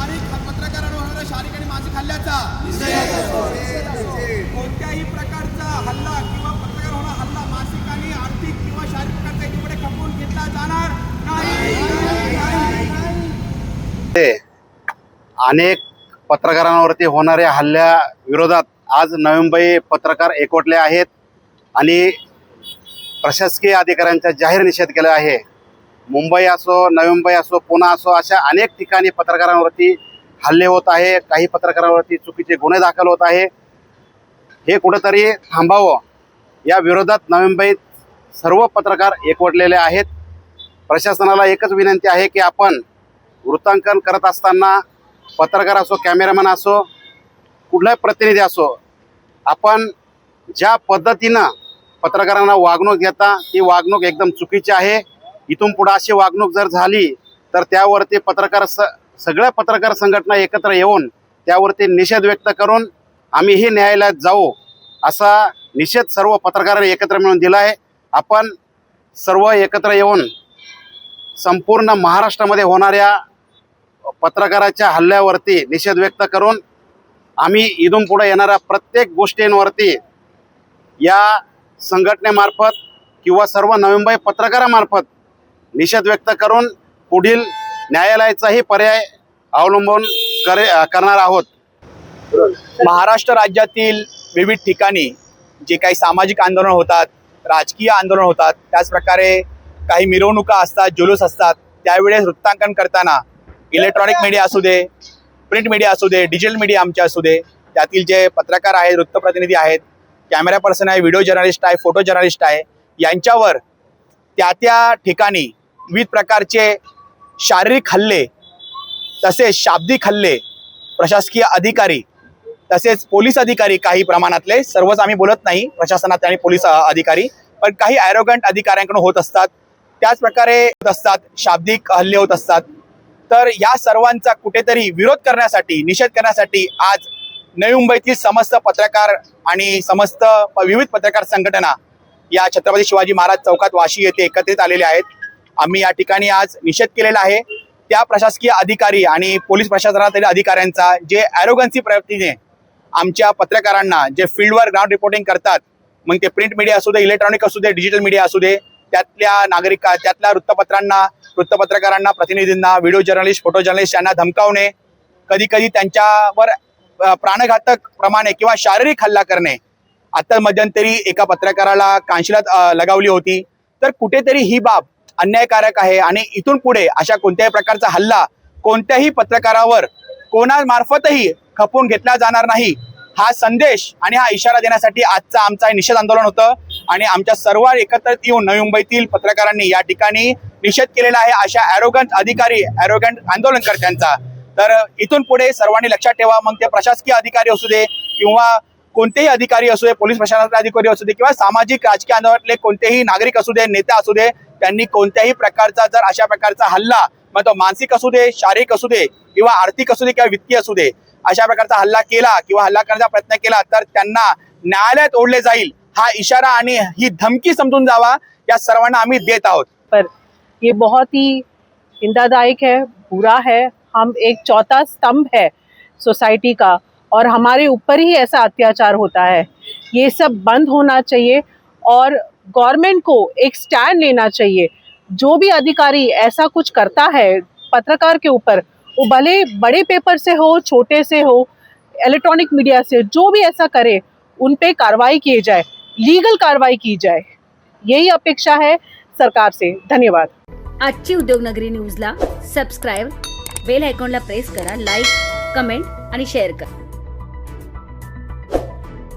शारीरिक शारीरिक आणि मानसिक हल्ल्याचा. कोणत्याही प्रकारचा हल्ला किंवा पत्रकार होणार हल्ला मानसिक आणि आर्थिक किंवा शारीरिक प्रकारचा खपवून घेतला जाणार नाही. अनेक पत्रकारांवरती होणाऱ्या हल्ल्या विरोधात आज नवी मुंबई पत्रकार एकवटले आहेत आणि प्रशासकीय अधिकाऱ्यांचा जाहीर निषेध केला आहे. मुंबई असो नवी मुंबई असो पुणे असो अशा अनेक ठिकाणी पत्रकारांवरती हल्ले होत आहे. काही पत्रकारांवरती चुकीचे गुन्हे दाखल होत आहे. हे कुठंतरी थांबावं. या विरोधात नवी मुंबईत सर्व पत्रकार एकवटलेले आहेत. प्रशासनाला एकच विनंती आहे की आपण वृत्तांकन करत असताना पत्रकार असो कॅमेरामॅन असो कुठलाही प्रतिनिधी असो आपण ज्या पद्धतीनं पत्रकारांना वागणूक घेता ती वागणूक एकदम चुकीची आहे. इथून पुढं अशी वागणूक जर झाली तर त्यावरती पत्रकार स सगळ्या पत्रकार संघटना एकत्र येऊन त्यावरती निषेध व्यक्त करून आम्हीही न्यायालयात जाऊ असा निषेध सर्व पत्रकारांनी एकत्र मिळून दिला आहे. आपण सर्व एकत्र येऊन संपूर्ण महाराष्ट्रामध्ये होणाऱ्या पत्रकाराच्या हल्ल्यावरती निषेध व्यक्त करून आम्ही इथून पुढे येणाऱ्या प्रत्येक गोष्टींवरती या संघटनेमार्फत किंवा सर्व नवी पत्रकारामार्फत निषेध व्यक्त करून पुढील न्यायालयाचाही पर्याय अवलंबून करे करणार आहोत. महाराष्ट्र राज्यातील विविध ठिकाणी जे काही सामाजिक आंदोलन होतात राजकीय आंदोलन होतात त्याचप्रकारे काही मिरवणुका असतात जुलूस असतात त्यावेळेस वृत्तांकन करताना इलेक्ट्रॉनिक मीडिया असू दे प्रिंट मीडिया असू दे डिजिटल मीडिया आमचे असू दे त्यातील जे पत्रकार आहेत वृत्तप्रतिनिधी आहेत कॅमेरा पर्सन आहे व्हिडिओ जर्नलिस्ट आहे फोटो जर्नलिस्ट आहे यांच्यावर त्या त्या ठिकाणी विविध प्रकारचे शारीरिक हल्ले तसेच शाब्दिक हल्ले प्रशासकीय अधिकारी तसेच पोलीस अधिकारी काही प्रमाणातले सर्वच आम्ही बोलत नाही प्रशासनात आणि पोलीस अधिकारी पण काही ॲरोगंट अधिकाऱ्यांकडून होत असतात. त्याच प्रकारे होत असतात शाब्दिक हल्ले होत असतात. तर या सर्वांचा कुठेतरी विरोध करण्यासाठी निषेध करण्यासाठी आज नवी मुंबईतील समस्त पत्रकार आणि समस्त विविध पत्रकार संघटना या छत्रपती शिवाजी महाराज चौकात वाशी येथे एकत्रित आलेले आहेत. आम्ही या ठिकाणी आज निषेध केलेला आहे. त्या प्रशासकीय अधिकारी आणि पोलीस प्रशासनातील अधिकाऱ्यांचा जे ॲरोगन्सी प्रवृत्तीने आमच्या पत्रकारांना जे फील्डवर ग्राउंड रिपोर्टिंग करतात मग ते प्रिंट मीडिया असू दे इलेक्ट्रॉनिक असू दे डिजिटल मीडिया असू दे त्यातल्या नागरिका त्यातल्या वृत्तपत्रांना वृत्तपत्रकारांना प्रतिनिधींना व्हिडिओ जर्नलिस्ट फोटो जर्नलिस्ट यांना धमकावणे कधी कधी त्यांच्यावर प्राणघातक प्रमाणे किंवा शारीरिक हल्ला करणे आता मध्यंतरी एका पत्रकाराला कांशिलात लगावली होती. तर कुठेतरी ही बाब अन्यायकारक आहे. आणि इथून पुढे अशा कोणत्याही प्रकारचा हल्ला कोणत्याही पत्रकारावर कोणामार्फतही खपवून घेतला जाणार नाही. हा संदेश आणि हा इशारा देण्यासाठी आजचा आमचा हे निषेध आंदोलन होतं. आणि आमच्या सर्व एकत्रित येऊन नवी मुंबईतील पत्रकारांनी या ठिकाणी निषेध केलेला आहे. अशा ॲरोगंट अधिकारी ॲरोगंट आंदोलनकर्त्यांचा. तर इथून पुढे सर्वांनी लक्षात ठेवा. मग ते प्रशासकीय अधिकारी असू दे किंवा कोणतेही अधिकारी असू दे पोलीस प्रशासनातले अधिकारी असू दे किंवा सामाजिक राजकीय आंदोलनातले कोणतेही नागरिक असू दे नेते असू दे त्यांनी कोणत्याही प्रकारचा जर अशा प्रकारचा हल्ला मग तो मानसिक असू दे शारीरिक असू दे किंवा आर्थिक असू दे किंवा वित्तीय असू दे अशा प्रकारचा हल्ला केला किंवा हल्ला करण्याचा प्रयत्न केला तर त्यांना न्यायालयात ओढले जाईल. हा इशारा आणि ही धमकी समजून जावा या सर्वांना आम्ही देत आहोत. पर ये बहुत ही निंदादायक है बुरा है हम एक चौथा स्तंभ है सोसाइटी का और हमारे ऊपर ही ऐसा अत्याचार होता है। ये सब बंद होना चाहिए और गवर्नमेंट को एक स्टैंड लेना चाहिए। जो भी अधिकारी ऐसा कुछ करता है पत्रकार के ऊपर, वो भले बड़े पेपर से हो, छोटे से हो, इलेक्ट्रॉनिक मीडिया से, जो भी ऐसा करे, उन पे कार्रवाई की जाए, लीगल कार्रवाई की जाए। यही अपेक्षा है सरकार से। धन्यवाद। अच्छी उद्योग आजची उद्योगनगरी न्यूजला सबस्क्राईब बेल आयकॉनला प्रेस करा लाईक कमेंट आणि शेअर करा।